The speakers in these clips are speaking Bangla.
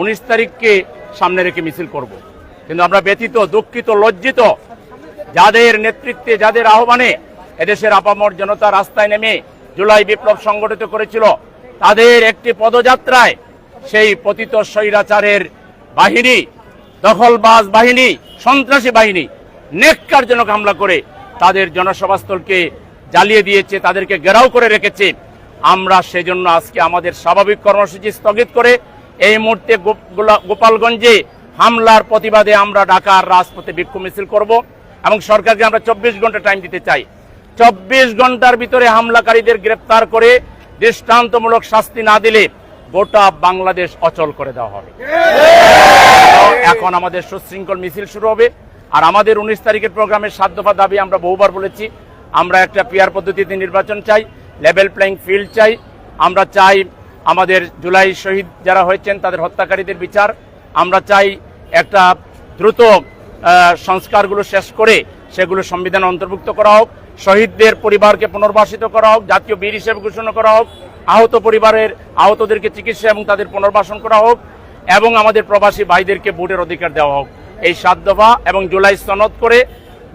উনিশ তারিখকে সামনে রেখে মিছিল করব। কিন্তু আমরা ব্যতীত দুঃখিত, লজ্জিত, যাদের নেতৃত্বে, যাদের আহ্বানে এদেশের আপামর জনতা রাস্তায় নেমে জুলাই বিপ্লব সংগঠিত করেছিল, তাদের একটি পদযাত্রায় সেই পতিত স্বৈরাচারের বাহিনী, দখলবাজ বাহিনী, সন্ত্রাসী বাহিনী নেককারজনক হামলা করে তাদের জনসভাস্থলকে জ্বালিয়ে দিয়েছে, তাদেরকে ঘেরাও করে রেখেছে আমরা সেজন্য আজকে আমাদের স্বাভাবিক কর্মসূচি স্থগিত করে এই মুহূর্তে গোপালগঞ্জে হামলার প্রতিবাদে আমরা ঢাকার রাজপথে বিক্ষোভ মিছিল করব এবং সরকারকে আমরা চব্বিশ ঘণ্টা টাইম দিতে চাই। চব্বিশ ঘণ্টার ভিতরে হামলাকারীদের গ্রেপ্তার করে দৃষ্টান্তমূলক শাস্তি না দিলে গোটা বাংলাদেশ অচল করে দেওয়া হবে। এখন আমাদের সুশৃঙ্খল মিছিল শুরু হবে আর আমাদের উনিশ তারিখের প্রোগ্রামের সাত দফা দাবি আমরা বহুবার বলেছি। আমরা একটা পিয়ার পদ্ধতিতে নির্বাচন চাই লেভেল প্লেইং ফিল্ড চাই। আমরা চাই আমাদের জুলাই শহীদ যারা হয়েছেন, তাদের হত্যাকারীদের বিচার। আমরা চাই একটা দ্রুত সংস্কারগুলো শেষ করে সেগুলো সংবিধানে অন্তর্ভুক্ত করা হোক, শহীদদের পরিবারকে পুনর্বাসিত করা হোক, জাতীয় বীর হিসেবে ঘোষণা করা হোক, আহত পরিবারের আহতদেরকে চিকিৎসা এবং তাদের পুনর্বাসন করা হোক, এবং আমাদের প্রবাসী ভাইদেরকে ভোটের অধিকার দেওয়া হোক। এই সাত দফা এবং জুলাই সনদ করে,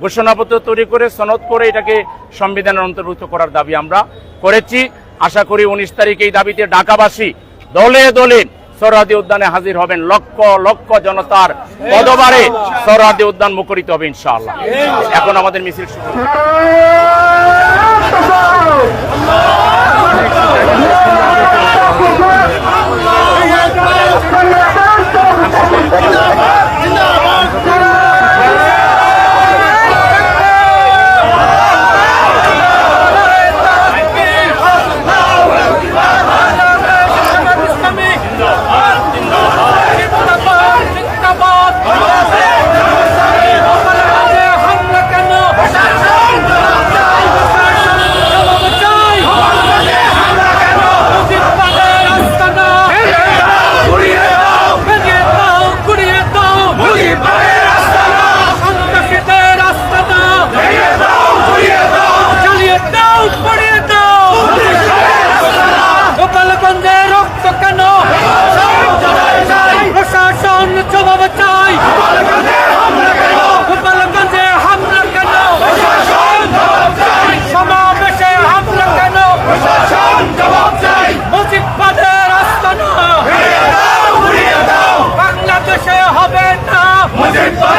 ঘোষণাপত্র তৈরি করে, সনদ করে এটাকে সংবিধানের অন্তর্ভুক্ত করার দাবি আমরা করেছি। আশা করি উনিশ তারিখ এই দাবিতে ঢাকাবাসী দলে দলে সরহাদি উদ্যানে হাজির হবেন। লক্ষ লক্ষ জনতার পদবারে সরহাদি উদ্যান মুখরিত হবে ইনশাআল্লাহ। এখন আমাদের মিছিল Budget!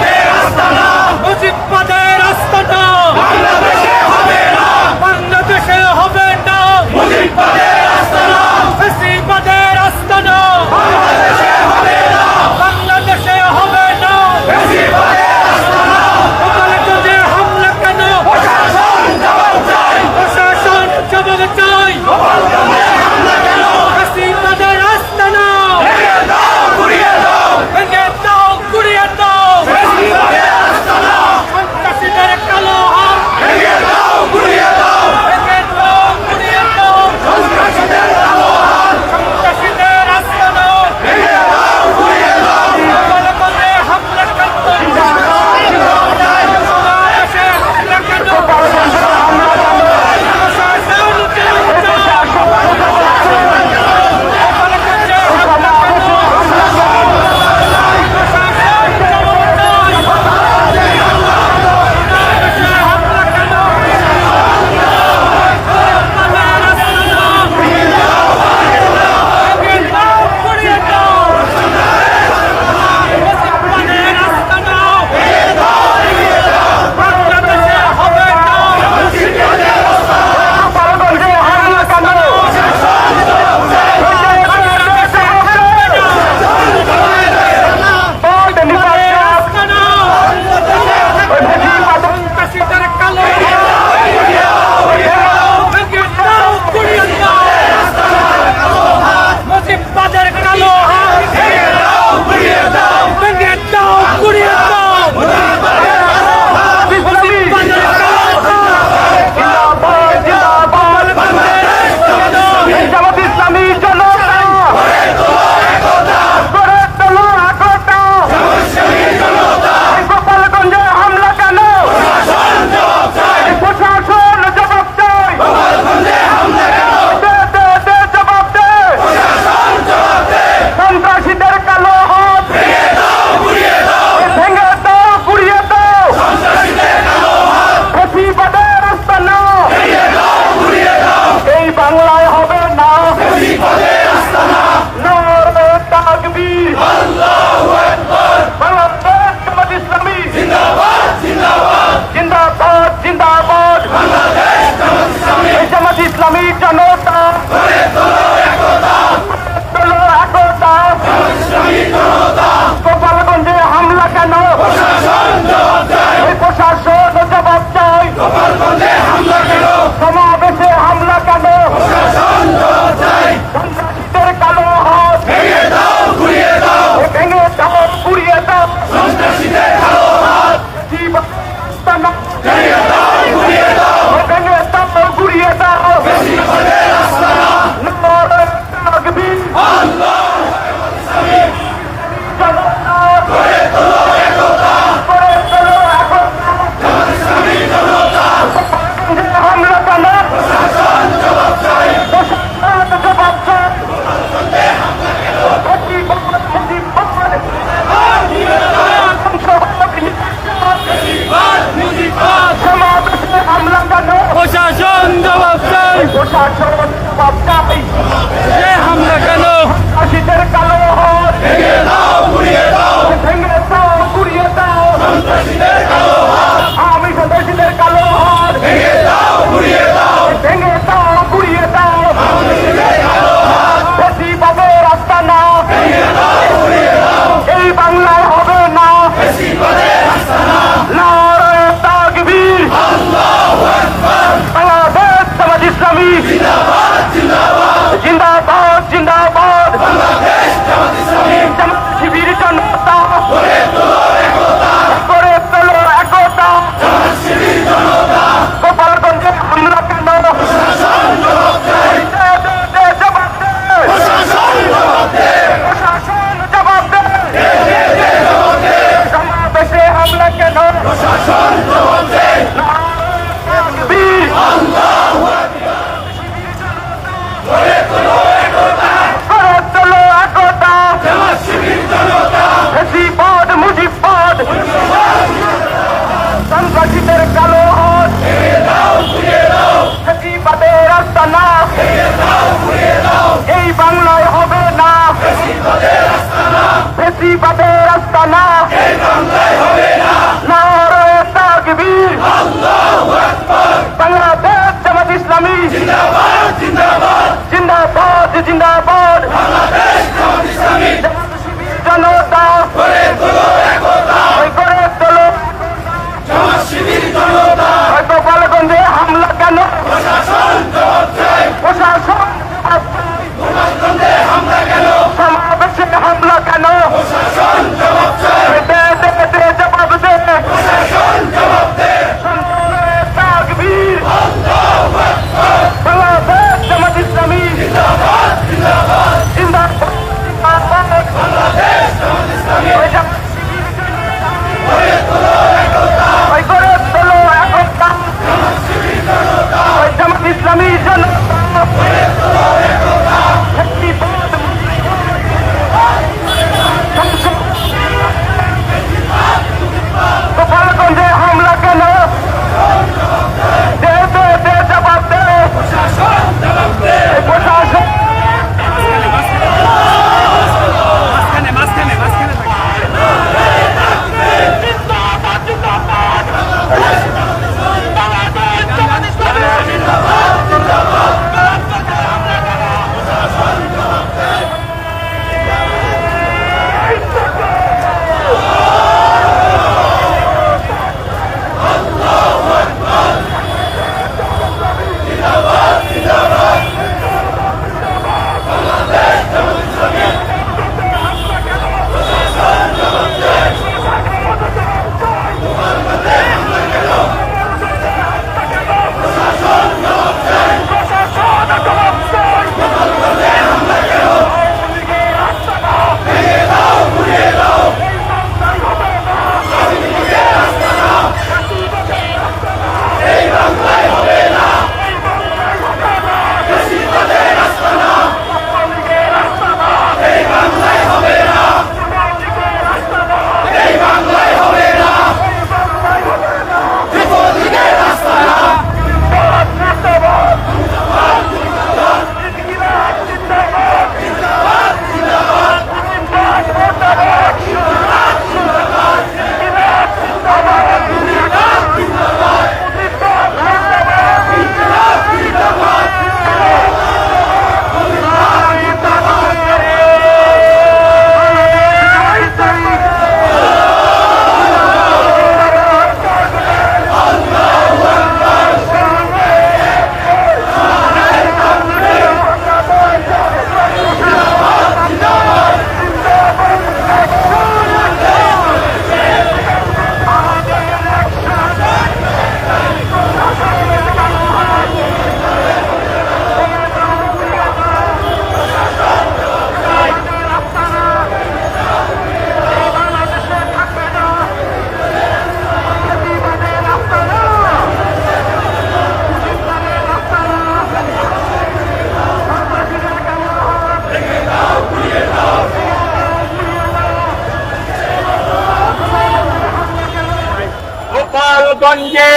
গোপালগঞ্জে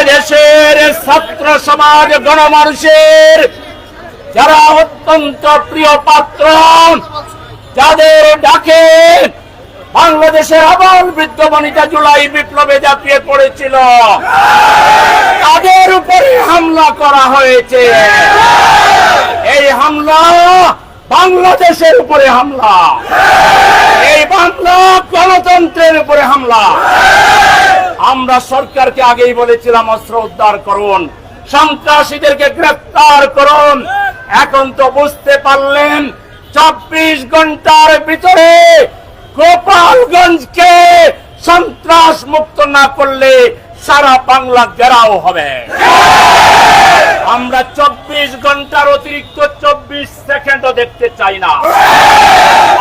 এদেশের ছাত্র সমাজ গণমানুষের যারা অত্যন্ত প্রিয় পাত্র, যাদের ডাকে বাংলাদেশের আবার বৃদ্ধ বনিতা জুলাই বিপ্লবে ঝাঁপিয়ে পড়েছিল। তাদের উপরে হামলা করা হয়েছে। এই হামলা বাংলাদেশের উপরে হামলা। এই বাংলা গণতন্ত্রের উপরে হামলা। আমরা সরকারকে আগেই বলেছিলাম, অস্ত্র উদ্ধার করুন, সন্ত্রাসীদেরকে গ্রেফতার করুন। এখন তো বুঝতে পারলেন, চব্বিশ ঘণ্টার ভিতরে গোপালগঞ্জকে সন্ত্রাস মুক্ত না করলে সারা বাংলা ঘেরাও হবে। আমরা চব্বিশ ঘণ্টার অতিরিক্ত চব্বিশ সেকেন্ডও দেখতে চাই না।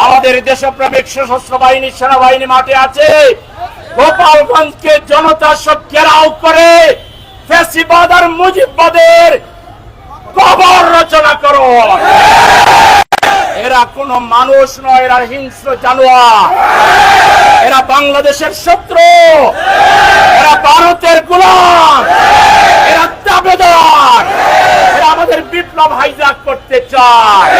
আমাদের দেশপ্রেমিক সশস্ত্র বাহিনী সেনাবাহিনী মাঠে আছে। গোপালগঞ্জকে জনতা সব ঘেরাও করে ফেসিবাদ মুজিববাদের কবর রচনা করো। এরা কোন মানুষ নয়, এরা হিংস্র জানোয়া এরা বাংলাদেশের শত্রু। এরা ভারতের গোলাম এরা দাবেদার এরা আমাদের বিপ্লব হাইজাক করতে চায়।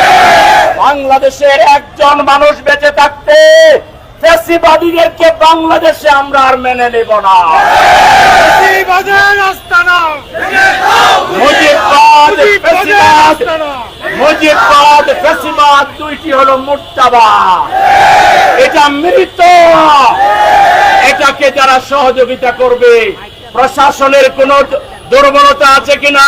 বাংলাদেশের একজন মানুষ বেঁচে থাকতে ফেসিবাদীদেরকে বাংলাদেশে আমরা আর মেনে নেব না। ফেসিবাদ দুইটি হলো মুর্তাবাদ এটা মৃত এটাকে যারা সহযোগিতা করবে প্রশাসনের কোন দুর্বলতা আছে কিনা?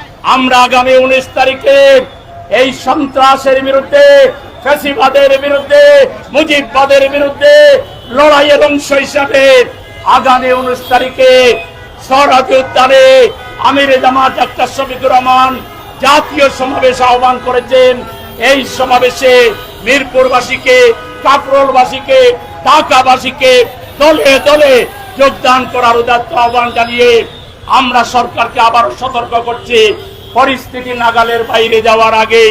আমরা আগামী উনিশ তারিখে এই সন্ত্রাসের বিরুদ্ধে ফেসিবাদের বিরুদ্ধে, মুজিববাদের বিরুদ্ধে লড়াইয়ের অংশ হিসাবে আগামী উনিশ তারিখে সরাজি উদ্যানে আমির জামাত ডাক্তার শফিকুর রহমান জাতীয় সমাবেশ আহ্বান করেছেন। এই সমাবেশে মিরপুরবাসীকে কাকরোলবাসীকে ঢাকাবাসীকে দলে দলে যোগদান করার উদাত্ত আহ্বান জানিয়ে আমরা সরকারকে আবারও সতর্ক করছি। পরিস্থিতি নাগালের বাইরে যাওয়ার আগে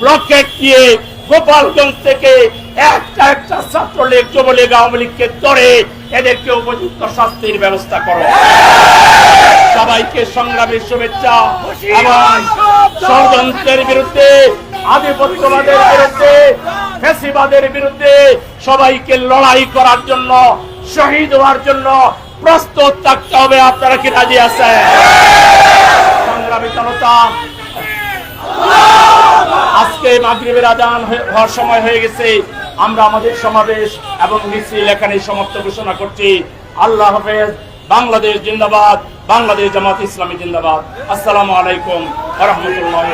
ব্লকেট দিয়ে গোপালগঞ্জ থেকে একটা একটা ছাত্রলীগ, যুবলীগ, আওয়ামী লীগকে ধরে এদেরকে উপযুক্ত শাস্তির ব্যবস্থা করো। সবাইকে সংগ্রামের শুভেচ্ছা। এবং ষড়যন্ত্রের বিরুদ্ধে, আধিপত্যবাদের বিরুদ্ধে ফেসিবাদের বিরুদ্ধে সবাইকে লড়াই করার জন্য, শহীদ হওয়ার জন্য প্রস্তুত থাকতে হবে। আপনারা কি রাজি আছেন? আজকে মাগরিবের আজান হওয়ার সময় হয়ে গেছে। আমরা আমাদের সমাবেশ এবং মিছিল এখানে সমাপ্ত ঘোষণা করছি। আল্লাহ হাফেজ, বাংলাদেশ জিন্দাবাদ, বাংলাদেশ জামাত ইসলামী জিন্দাবাদ। আসসালামু আলাইকুম রহমতুল্লাহ